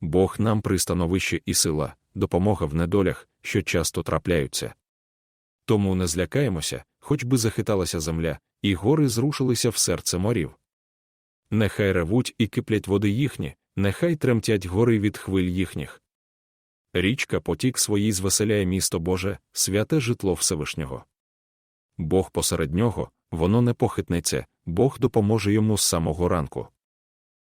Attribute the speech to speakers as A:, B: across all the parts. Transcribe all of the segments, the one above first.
A: Бог нам пристановище і сила, допомога в недолях, що часто трапляються. Тому не злякаємося, хоч би захиталася земля, і гори зрушилися в серце морів. Нехай ревуть і киплять води їхні, нехай тремтять гори від хвиль їхніх. Річка потік своїй звеселяє місто Боже, святе житло Всевишнього. Бог посеред нього, воно не похитнеться, Бог допоможе йому з самого ранку.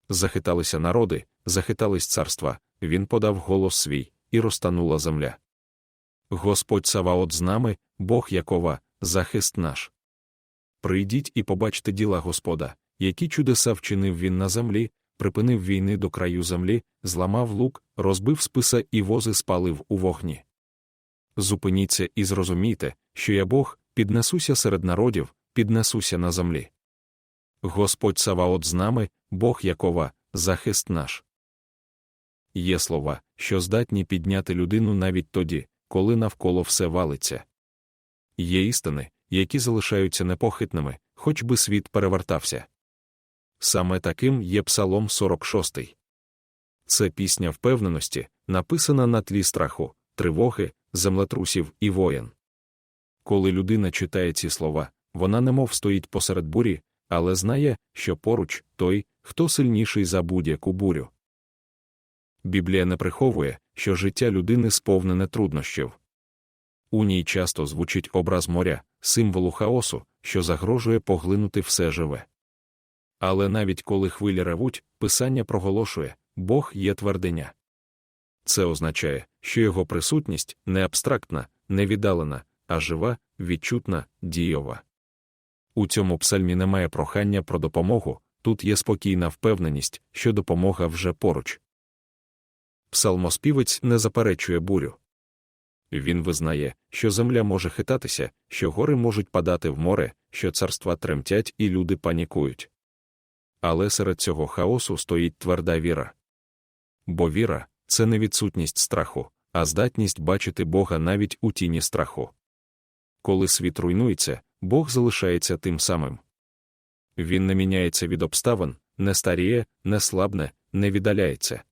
A: Захиталися народи, захитались царства, він подав голос свій, і розтанула земля. Господь Саваот з нами, Бог Якова, захист наш. Прийдіть і побачте діла Господа, які чудеса вчинив він на землі, припинив війни до краю землі, зламав лук, розбив списа і вози спалив у вогні. Зупиніться і зрозумійте, що я Бог, піднесуся серед народів, піднесуся на землі. Господь Саваот з нами, Бог Якова, захист наш. Є слова, що здатні підняти людину навіть тоді, коли навколо все валиться. Є істини, які залишаються непохитними, хоч би світ перевертався. Саме таким є Псалом 46. Це пісня впевненості, написана на тлі страху, тривоги, землетрусів і воєн. Коли людина читає ці слова, вона немов стоїть посеред бурі, але знає, що поруч той, хто сильніший за будь-яку бурю. Біблія не приховує, що життя людини сповнене труднощів. У ній часто звучить образ моря, символу хаосу, що загрожує поглинути все живе. Але навіть коли хвилі ревуть, писання проголошує Бог є твердиня. Це означає, що його присутність не абстрактна, не віддалена, а жива, відчутна, дійова. У цьому псальмі немає прохання про допомогу, тут є спокійна впевненість, що допомога вже поруч. Псалмоспівець не заперечує бурю. Він визнає, що земля може хитатися, що гори можуть падати в море, що царства тремтять і люди панікують. Але серед цього хаосу стоїть тверда віра. Бо віра це не відсутність страху, а здатність бачити Бога навіть у тіні страху. Коли світ руйнується, Бог залишається тим самим. Він не міняється від обставин, не старіє, не слабне, не віддаляється.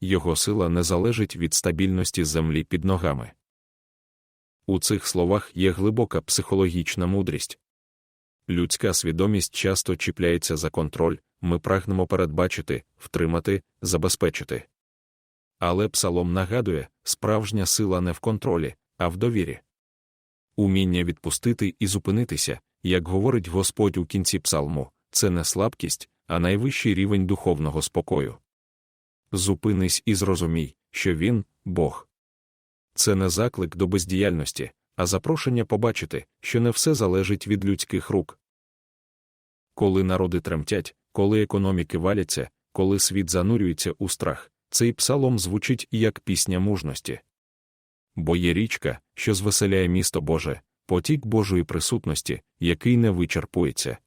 A: Його сила не залежить від стабільності землі під ногами. У цих словах є глибока психологічна мудрість. Людська свідомість часто чіпляється за контроль, ми прагнемо передбачити, втримати, забезпечити. Але псалом нагадує, справжня сила не в контролі, а в довірі. Уміння відпустити і зупинитися, як говорить Господь у кінці псалму, це не слабкість, а найвищий рівень духовного спокою. Зупинись і зрозумій, що він Бог. Це не заклик до бездіяльності, а запрошення побачити, що не все залежить від людських рук. Коли народи тремтять, коли економіки валяться, коли світ занурюється у страх, цей псалом звучить як пісня мужності. Бо є річка, що звеселяє місто Боже, потік Божої присутності, який не вичерпується.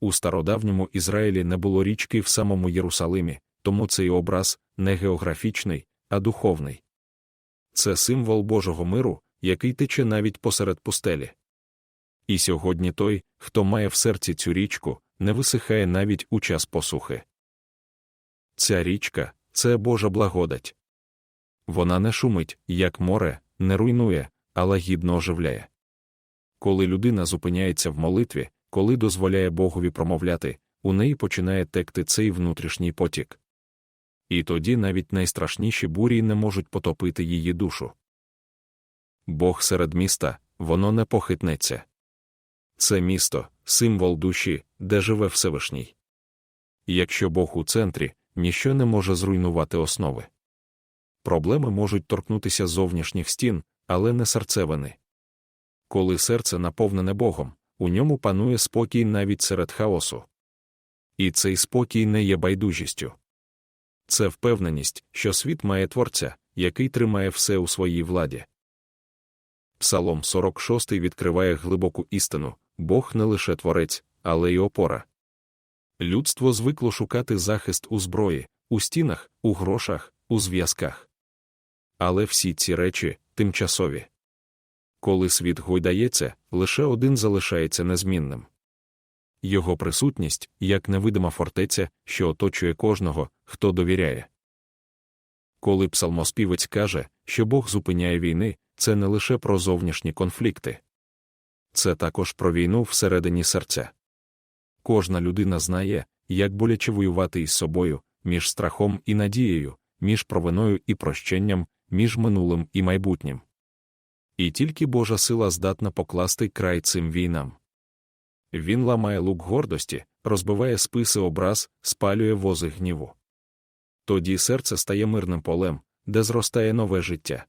A: У стародавньому Ізраїлі не було річки в самому Єрусалимі, тому цей образ не географічний, а духовний. Це символ Божого миру, який тече навіть посеред пустелі. І сьогодні той, хто має в серці цю річку, не висихає навіть у час посухи. Ця річка це Божа благодать. Вона не шумить, як море, не руйнує, але гідно оживляє. Коли людина зупиняється в молитві, коли дозволяє Богові промовляти, у неї починає текти цей внутрішній потік. І тоді навіть найстрашніші бурі не можуть потопити її душу. Бог серед міста, воно не похитнеться. Це місто, символ душі, де живе Всевишній. Якщо Бог у центрі, ніщо не може зруйнувати основи. Проблеми можуть торкнутися зовнішніх стін, але не серцевини. Коли серце наповнене Богом, у ньому панує спокій навіть серед хаосу. І цей спокій не є байдужістю. Це впевненість, що світ має творця, який тримає все у своїй владі. Псалом 46 відкриває глибоку істину Бог не лише творець, але й опора. Людство звикло шукати захист у зброї, у стінах, у грошах, у зв'язках. Але всі ці речі тимчасові. Коли світ гойдається, лише один залишається незмінним. Його присутність як невидима фортеця, що оточує кожного, хто довіряє. коли псалмоспівець каже, що Бог зупиняє війни, це не лише про зовнішні конфлікти. Це також про війну всередині серця. Кожна людина знає, як боляче воювати із собою, між страхом і надією, між провиною і прощенням, між минулим і майбутнім. І тільки Божа сила здатна покласти край цим війнам. Він ламає лук гордості, розбиває списи образ, спалює вози гніву. Тоді серце стає мирним полем, де зростає нове життя.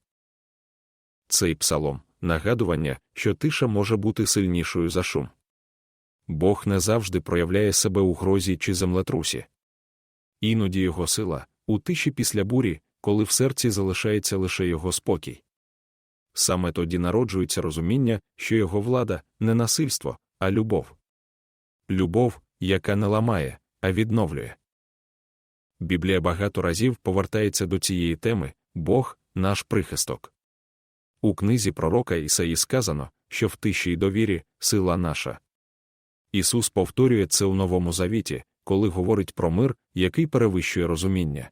A: Цей псалом нагадування, що тиша може бути сильнішою за шум. Бог не завжди проявляє себе у грозі чи землетрусі. Іноді його сила у тиші після бурі, коли в серці залишається лише його спокій. Саме тоді народжується розуміння, що його влада не насильство, а любов. Любов, яка не ламає, а відновлює. Біблія багато разів повертається до цієї теми Бог наш прихисток. У книзі пророка Ісаї сказано, що в тиші й довірі сила наша. Ісус повторює це у Новому Завіті, коли говорить про мир, який перевищує розуміння.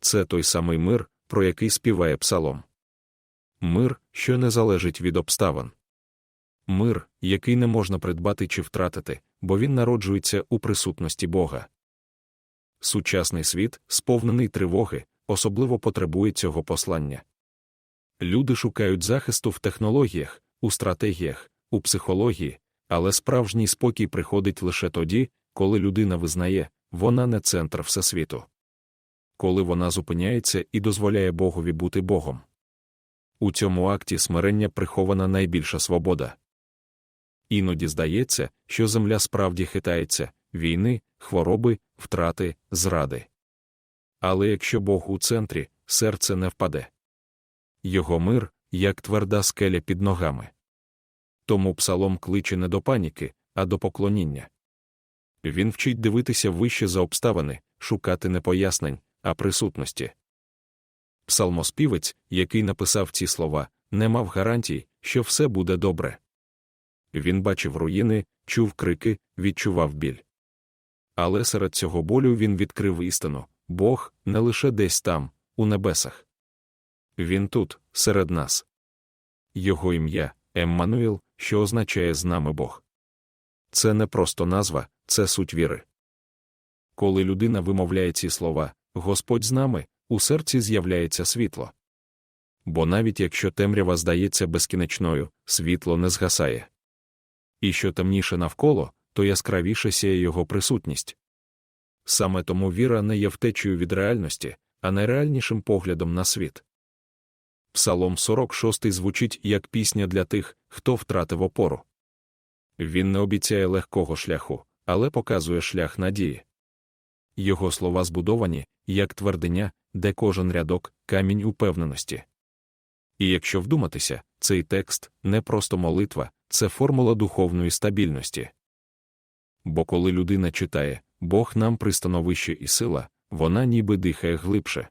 A: Це той самий мир, про який співає псалом. Мир, що не залежить від обставин. Мир, який не можна придбати чи втратити, бо він народжується у присутності Бога. Сучасний світ, сповнений тривоги, особливо потребує цього послання. Люди шукають захисту в технологіях, у стратегіях, у психології, але справжній спокій приходить лише тоді, коли людина визнає, вона не центр всесвіту. Коли вона зупиняється і дозволяє Богові бути Богом. У цьому акті смирення прихована найбільша свобода. Іноді здається, що земля справді хитається війни, хвороби, втрати, зради. Але якщо Бог у центрі, серце не впаде. Його мир, як тверда скеля під ногами. Тому псалом кличе не до паніки, а до поклоніння. Він вчить дивитися вище за обставини, шукати не пояснень, а присутності. Псалмоспівець, який написав ці слова, не мав гарантій, що все буде добре. Він бачив руїни, чув крики, відчував біль. Але серед цього болю він відкрив істину Бог не лише десь там, у небесах. Він тут, серед нас. Його ім'я Еммануїл, що означає з нами Бог. Це не просто назва, це суть віри. Коли людина вимовляє ці слова, Господь з нами, у серці з'являється світло. Бо навіть якщо темрява здається безкінечною, світло не згасає. І що темніше навколо, то яскравіше сяє його присутність. Саме тому віра не є втечею від реальності, а найреальнішим поглядом на світ. Псалом 46 звучить як пісня для тих, хто втратив опору. Він не обіцяє легкого шляху, але показує шлях надії. Його слова збудовані, як твердиня, де кожен рядок камінь упевненості. І якщо вдуматися, цей текст не просто молитва, це формула духовної стабільності. Бо коли людина читає Бог нам пристановище і сила, вона ніби дихає глибше.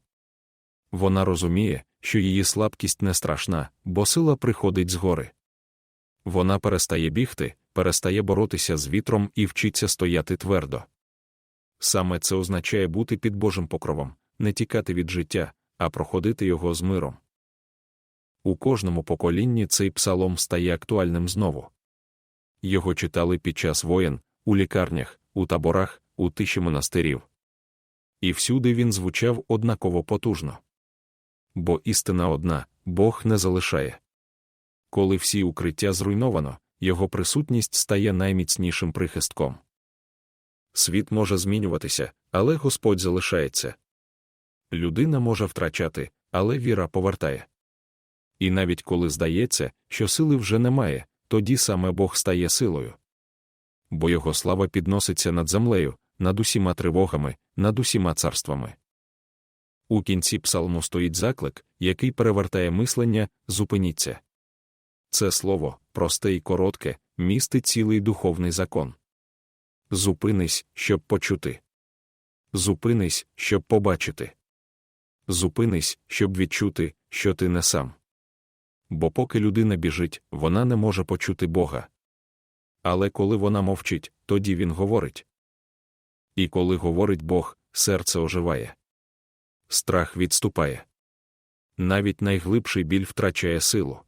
A: Вона розуміє, що її слабкість не страшна, бо сила приходить згори. Вона перестає бігти, перестає боротися з вітром і вчиться стояти твердо. Саме це означає бути під Божим покровом, не тікати від життя, а проходити його з миром. У кожному поколінні цей псалом стає актуальним знову. Його читали під час воєн, у лікарнях, у таборах, у тиші монастирів. І всюди він звучав однаково потужно. Бо істина одна Бог не залишає. Коли всі укриття зруйновано, його присутність стає найміцнішим прихистком. Світ може змінюватися, але Господь залишається. Людина може втрачати, але віра повертає. І навіть коли здається, що сили вже немає, тоді саме Бог стає силою. Бо його слава підноситься над землею, над усіма тривогами, над усіма царствами. У кінці псалму стоїть заклик, який перевертає мислення, зупиніться. Це слово, просте і коротке, містить цілий духовний закон. Зупинись, щоб почути. Зупинись, щоб побачити. Зупинись, щоб відчути, що ти не сам. Бо поки людина біжить, вона не може почути Бога. Але коли вона мовчить, тоді він говорить. І коли говорить Бог, серце оживає. страх відступає. Навіть найглибший біль втрачає силу.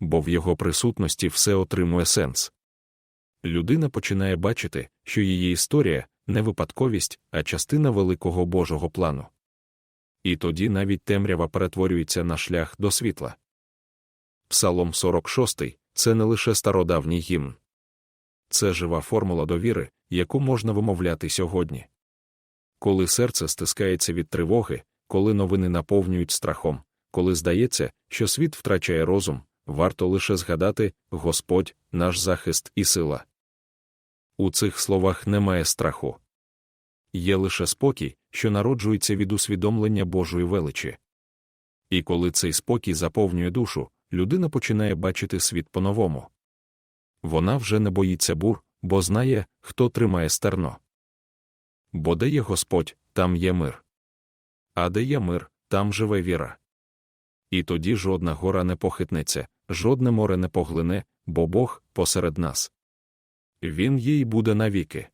A: Бо в його присутності все отримує сенс. Людина починає бачити, що її історія не випадковість, а частина великого Божого плану. І тоді навіть темрява перетворюється на шлях до світла. Псалом 46 це не лише стародавній гімн. Це жива формула довіри, яку можна вимовляти сьогодні. Коли серце стискається від тривоги, коли новини наповнюють страхом, коли здається, що світ втрачає розум, варто лише згадати Господь, наш захист і сила. У цих словах немає страху. Є лише спокій, що народжується від усвідомлення Божої величі. І коли цей спокій заповнює душу, людина починає бачити світ по-новому. Вона вже не боїться бур, бо знає, хто тримає стерно. Бо де є Господь, там є мир. А де є мир, там живе віра. І тоді жодна гора не похитнеться, жодне море не поглине, бо Бог посеред нас. Він їй буде навіки.